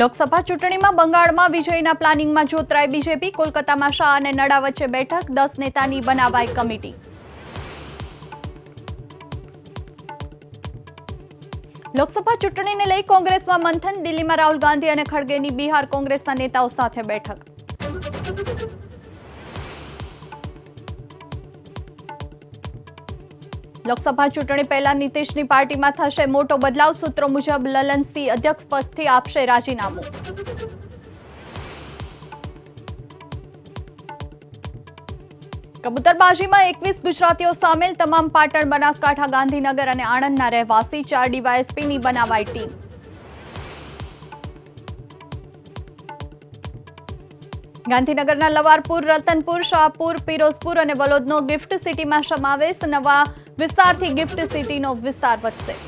લોકસભા ચૂંટણીમાં બંગાળમાં વિજયના પ્લાનિંગમાં જોતરાય બીજેપી. કોલકાતામાં શાહ અને નડા વચ્ચે બેઠક. દસ નેતાની બનાવાઈ કમિટી. લોકસભા ચૂંટણીને લઈ કોંગ્રેસમાં મંથન. દિલ્હીમાં રાહુલ ગાંધી અને ખડગેની બિહાર કોંગ્રેસના નેતાઓ સાથે બેઠક. લોકસભા ચૂંટણી પહેલા નીતિશની પાર્ટીમાં થશે મોટો બદલાવ. સૂત્રો મુજબ લલનસિંહ અધ્યક્ષ પદથી આપશે રાજીનામું. કબૂતરબાજીમાં એકવીસ ગુજરાતીઓ સામેલ. તમામ પાટણ, બનાસકાંઠા, ગાંધીનગર અને આણંદના રહેવાસી ચાર ડીવાયએસપીની બનાવાઈ ટીમ. ગાંધીનગરના લવારપુર, રતનપુર, શાહપુર પિરોઝપુર અને વલોદનો ગિફ્ટ સિટીમાં સમાવેશ. નવા વિસ્તારથી ગિફ્ટ સિટીનો વિસ્તાર વધશે.